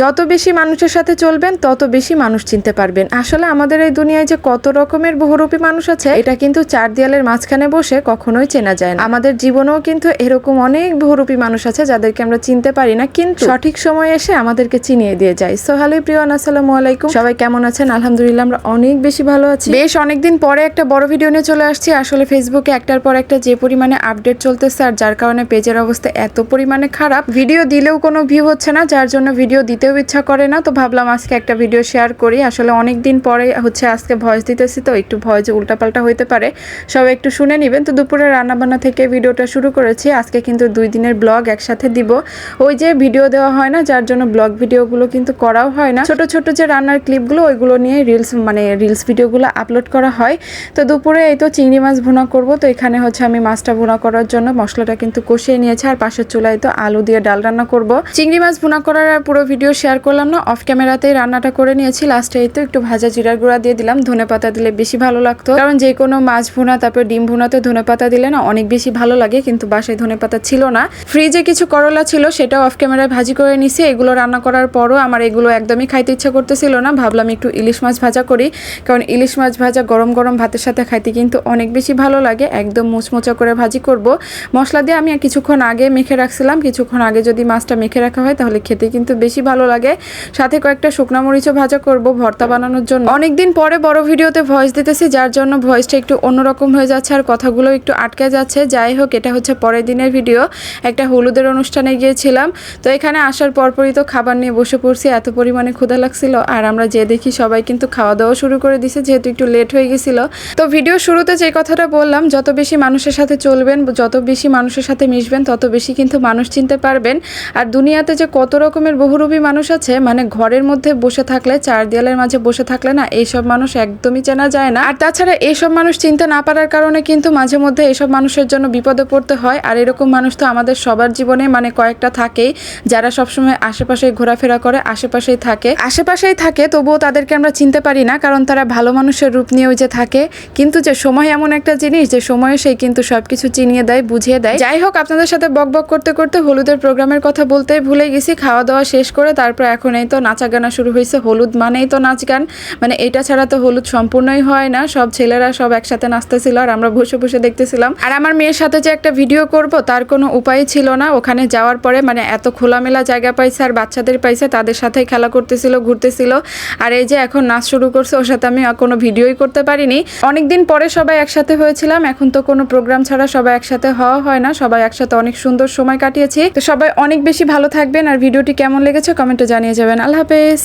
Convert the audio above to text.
যত বেশি মানুষের সাথে চলবেন, তত বেশি মানুষ চিনতে পারবেন। আসলে আমাদের এই দুনিয়ায় যে কত রকমের বহুরূপী মানুষ আছে, এটা কিন্তু চার দেয়ালের মাঝখানে বসে কখনোই চেনা যায় না। আমাদের জীবনেও কিন্তু এরকম অনেক বহুরূপী মানুষ আছে, যাদেরকে আমরা চিনতে পারি না, কিন্তু সঠিক সময় এসে আমাদেরকে চিনিয়ে দিয়ে যায়। সো হ্যালো প্রিয়ান আসসালামু আলাইকুম। সবাই কেমন আছেন? আলহামদুলিল্লাহ, আমরা অনেক বেশি ভালো আছি। বেশ অনেকদিন পরে একটা বড় ভিডিও নিয়ে চলে আসছি। আসলে ফেসবুকে একটার পর একটা যে পরিমাণে আপডেট চলতেছে, আর যার কারণে পেজের অবস্থা এত পরিমাণে খারাপ। ভিডিও দিলেও কোনো ভিউ হচ্ছে না, যার জন্য ভিডিও দিতেও ইচ্ছা করে না, তো ভাবলাম আজকে একটা ভিডিও শেয়ার করি। আসলে অনেক দিন পরে হচ্ছে আজকে ভয়েস দিতেছি, তো একটু ভয়েস উল্টাপাল্টা হইতে পারে। সবাই একটু শুনে নেবেন। তো দুপুরে রান্নাবান্না থেকে ভিডিওটা শুরু করেছি। আজকে কিন্তু দুই দিনের ব্লগ একসাথে দিব। ওই যে ভিডিও দেওয়া হয় না, যার জন্য ব্লগ ভিডিওগুলো কিন্তু করাও হয় না। ছোট ছোট যে রান্নার ক্লিপগুলো ওইগুলো নিয়ে রিলস মানে রিলস ভিডিওগুলো আপলোড করা হয়। তো দুপুরে এই তো চিংড়ি মাছ ভুনা করব। তো এখানে হচ্ছে আমি মাছটা ভুনা করার জন্য মশলাটা কিন্তু কষিয়ে নিয়েছি। আর পাশের চুলায় তো আলু দিয়ে ডাল রান্না করব। চিংড়ি মাছ ভুনা করার পুরো ভিডিও শেয়ার করলাম না অফ ক্যামেরাতেই রান্নাটা করে নিয়েছি। লাস্টে এই তো একটু ভাজা জিরার গুঁড়া দিয়ে দিলাম। ধনে পাতা দিলে বেশি ভালো লাগতো। কারণ যে কোনো মাছ ভুনা, তারপর ডিম ভুনাতে ধনে পাতা দিলে না অনেক বেশি ভালো লাগে, কিন্তু বাসায় ধনে পাতা ছিল না। ফ্রিজে কিছু করলা ছিল, সেটাও অফ ক্যামেরায় ভাজি করে নিছি। এগুলো রান্না করার পরও আমার এগুলো একদমই খাইতে ইচ্ছা করতেছিল না। ভাবলাম একটু ইলিশ মাছ ভাজা করি, কারণ ইলিশ মাছ ভাজা গরম গরম ভাতের সাথে খাইতে কিন্তু অনেক বেশি ভালো লাগে। একদম মুচমোচা করে ভাজি করব। মশলা দিয়ে আমি কিছুক্ষণ আগে মেখে রাখছিলাম। কিছুক্ষণ আগে যদি মাছটা মেখে রাখা হয়, তাহলে খেতে কিন্তু বেশি ভালো লাগে। সাথে কয়েকটা শুকনা মরিচও ভাজা করব ভর্তা বানানোর জন্য। অনেকদিন পরে বড় ভিডিওতে ভয়েস দিতেছি, যার জন্য ভয়েসটা একটু অন্যরকম হয়ে যাচ্ছে আর কথাগুলো একটু আটকে যাচ্ছে। যাই হোক, এটা হচ্ছে পরের দিনের ভিডিও একটা হলুদের অনুষ্ঠানে গিয়েছিলাম। তো এখানে আসার পরপরই তো খাবার নিয়ে বসে পড়ছি, এত পরিমাণে ক্ষুধা লাগছিল। আর আমরা যে দেখি সবাই কিন্তু খাওয়া দাওয়া শুরু করে দিছে, যেহেতু একটু লেট হয়ে গেছিল। তো ভিডিও শুরুতে যে কথাটা বললাম, যত বেশি মানুষের সাথে চলবেন, যত বেশি মানুষের সাথে মিশবেন, তত বেশি কিন্তু মানুষ চিনতে পারবেন। আর দুনিয়াতে যে কত রকমের বহুরূপী মানুষ আছে মানে ঘরের মধ্যে বসে থাকলে, চার দেয়ালের মাঝে বসে থাকলে না, এইসব মানুষ একদমই চেনা যায় না। আর তাছাড়া এইসব মানুষ চিনতে না পারার কারণে কিন্তু মাঝে মধ্যে এইসব মানুষের জন্য বিপদে পড়তে হয়। আর এরকম মানুষ তো আমাদের সবার জীবনে মানে কয়েকটা থাকেই, যারা সবসময় আশেপাশে ঘোরাফেরা করে, আশেপাশেই থাকে। আশেপাশেই থাকে, তবুও তাদেরকে আমরা চিনতে পারি না, কারণ তারা ভালো মানুষের রূপ নিয়েও যে থাকে। কিন্তু যে সময় এমন একটা জিনিস, যে সময়ে সেই কিন্তু সবকিছু চিনিয়ে দেয়, বুঝিয়ে দেয়। যাই হোক, আপনাদের সাথে বক বক করতে করতে হলুদের প্রোগ্রামের কথা বলতেই ভুলে গেছি। খাওয়া দাওয়া শেষ করে তারপর এখন এই তো নাচা গানা শুরু হয়েছে, হলুদ মানেই তো নাচ গান। মানে এটা ছাড়া তো হলুদ সম্পূর্ণই হয় না, সব ছেলেরা সব একসাথে নাচতেছিল আর আমরা বসে বসে দেখতেছিলাম। আর আমার মেয়ের সাথে যে একটা ভিডিও করব, তার কোনো উপায় ছিল না। ওখানে যাওয়ার পরে মানে এত খোলামেলা জায়গা পাইছে আর বাচ্চাদের পাইছে, তাদের সাথেই খেলা করতেছিল, ঘুরতেছিল। আর এই যে এখন নাচ শুরু করছে, ওর সাথে আমি কোনো ভিডিওই করতে পারিনি। অনেকদিন পরে সবাই একসাথে হয়েছিলাম, এখন তো কোনো প্রোগ্রাম ছাড়া সবাই একসাথে হওয়া হয় না, সবাই একসাথে অনেক সুন্দর সময় কাটিয়েছি। তো সবাই অনেক বেশি ভালো থাকবেন, আর ভিডিওটি কেমন লেগেছে কমেন্টে জানিয়ে যাবেন। আল্লাহ হাফেজ।